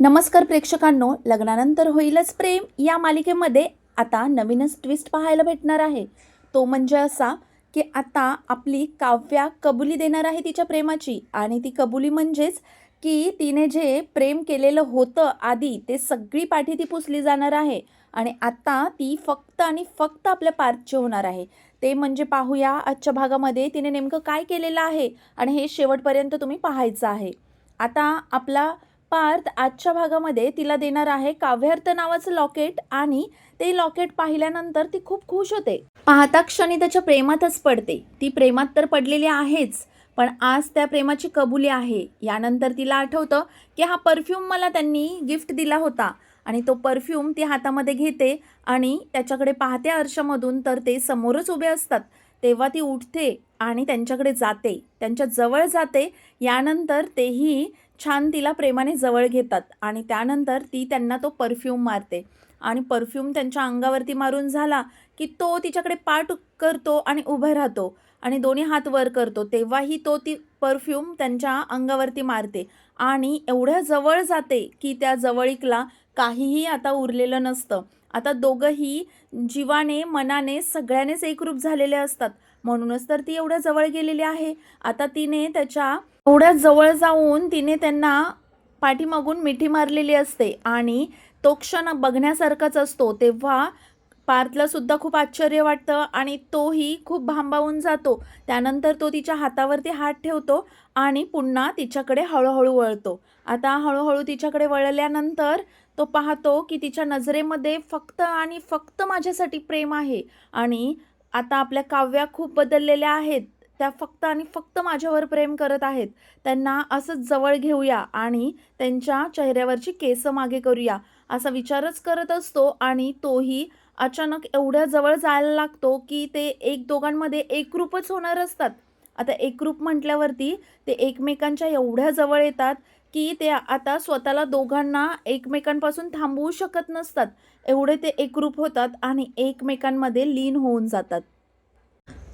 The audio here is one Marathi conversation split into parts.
नमस्कार प्रेक्षकांनो लग्नानंतर होईलच प्रेम. या मालिकेमध्ये आता नवीनच ट्विस्ट पाहायला भेटणार आहे. तो म्हणजे असा की आता आपली काव्या कबुली देणार आहे तिच्या प्रेमाची. आणि ती कबुली म्हणजेच की तिने जे प्रेम केलेलं होतं आधी ते सगळी पाठी ती पुसली जाणार आहे. आणि आता ती फक्त आणि फक्त आपल्या पार्थची होणार आहे. ते म्हणजे पाहूया आजच्या भागामध्ये तिने नेमकं काय केलेलं आहे. आणि हे शेवटपर्यंत तुम्ही पाहायचं आहे. आता आपला पार्थ आजच्या भागामध्ये तिला देणार आहे काव्यार्थ नावाचं लॉकेट आणि ते लॉकेट पाहिल्यानंतर ती खूप खुश होते. पाहता क्षणी त्याच्या प्रेमातच पडते. ती प्रेमात तर पडलेली आहेच पण आज त्या प्रेमाची कबुली आहे. यानंतर तिला आठवतं की हा परफ्यूम मला त्यांनी गिफ्ट दिला होता आणि तो परफ्यूम ती हातामध्ये घेते आणि त्याच्याकडे पाहते आरशामधून तर ते समोरच उभे असतात. तेव्हा ती उठते आणि त्यांच्याकडे जाते. त्यांच्या जवळ जाते. यानंतर तेही छान तिला प्रेमाने जवळ घेतात आणि त्यानंतर ती त्यांना तो परफ्यूम मारते. आणि परफ्यूम त्यांच्या अंगावरती मारून झाला की तो तिच्याकडे पाठ करतो आणि उभं राहतो आणि दोन्ही हात वर करतो. तेव्हाही तो ती परफ्यूम त्यांच्या अंगावरती मारते. आणि एवढ्या जवळ जाते की त्या जवळीकला काहीही आता उरलेलं नसतं. आता दोघंही जीवाने मनाने सगळ्यानेच एकरूप झालेले असतात. म्हणूनच तर ती एवढ्या जवळ गेलेली आहे. आता तिने त्याच्या एवढ्या जवळ जाऊन तिने त्यांना पाठीमागून मिठी मारलेली असते आणि तो क्षण बघण्यासारखाच असतो. तेव्हा पार्थला सुद्धा खूप आश्चर्य वाटतं आणि तोही खूप भांबावून जातो. त्यानंतर तो तिच्या हातावरती हात ठेवतो आणि पुन्हा तिच्याकडे हळूहळू वळतो. आता हळूहळू तिच्याकडे वळल्यानंतर तो पाहतो की तिच्या नजरेमध्ये फक्त आणि फक्त माझ्यासाठी प्रेम आहे. आणि आता आपल्या काव्या खूप बदललेल्या आहेत. त्या फक्त आणि फक्त माझ्यावर प्रेम करत आहेत. त्यांना असंच जवळ घेऊया आणि त्यांच्या चेहऱ्यावरची केस मागे करूया असा विचारच करत असतो आणि तोही अचानक एवढ्या जवळ जायला लागतो की ते एक दोघांमध्ये एकरूपच होणार असतात. आता एकरूप म्हटल्यावरती ते एकमेकांच्या एवढ्या जवळ येतात की ते आता स्वतःला दोघांना एकमेकांपासून थांबवू शकत नसतात. एवढे ते एकरूप होतात आणि एकमेकांमध्ये लीन होऊन जातात.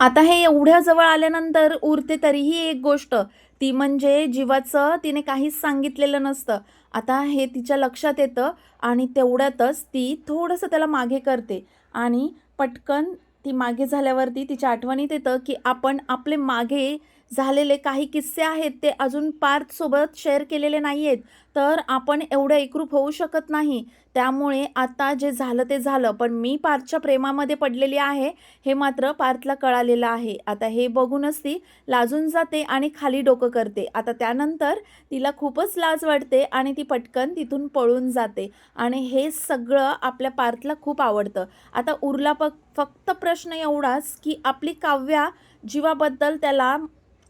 आता हे एवढ्या जवळ आल्यानंतर उरते तरीही एक गोष्ट. ती म्हणजे जीवाचं तिने काहीच सांगितलेलं नसतं. आता हे तिच्या लक्षात येतं आणि तेवढ्यातच ती थोडंसं त्याला मागे करते. आणि पटकन ती मागे झाल्यावरती तिच्या आठवणीत येतं की आपण आपले मागे झालेले काही किस्से आहेत ते अजून पार्थसोबत शेअर केलेले नाही आहेत तर आपण एवढं एकरूप होऊ शकत नाही. त्यामुळे आता जे झालं ते झालं. पण मी पार्थच्या प्रेमामध्ये पडलेली आहे हे मात्र पार्थला कळालेलं आहे. आता हे बघूनच ती लाजून जाते आणि खाली डोकं करते. आता त्यानंतर तिला खूपच लाज वाटते आणि ती पटकन तिथून पळून जाते. आणि हे सगळं आपल्या पार्थला खूप आवडतं. आता उरला प फक्त प्रश्न एवढाच की आपली काव्या जीवाबद्दल त्याला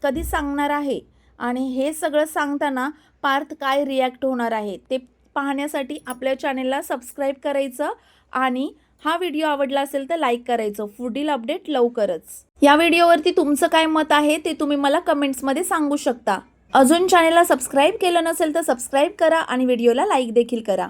कधी सांगणार आहे? आणि हे सगळं सांगताना पार्थ काय रिॲक्ट होणार आहे? ते पाहण्यासाठी आपल्या चॅनेलला सबस्क्राईब करायचं आणि हा व्हिडिओ आवडला असेल तर लाईक करायचं. पुढील अपडेट लवकरच. या व्हिडिओवरती तुमचं काय मत आहे ते तुम्ही मला कमेंट्समध्ये सांगू शकता. अजून चॅनेलला सबस्क्राईब केलं नसेल तर सबस्क्राईब करा आणि व्हिडिओला लाईक देखील करा.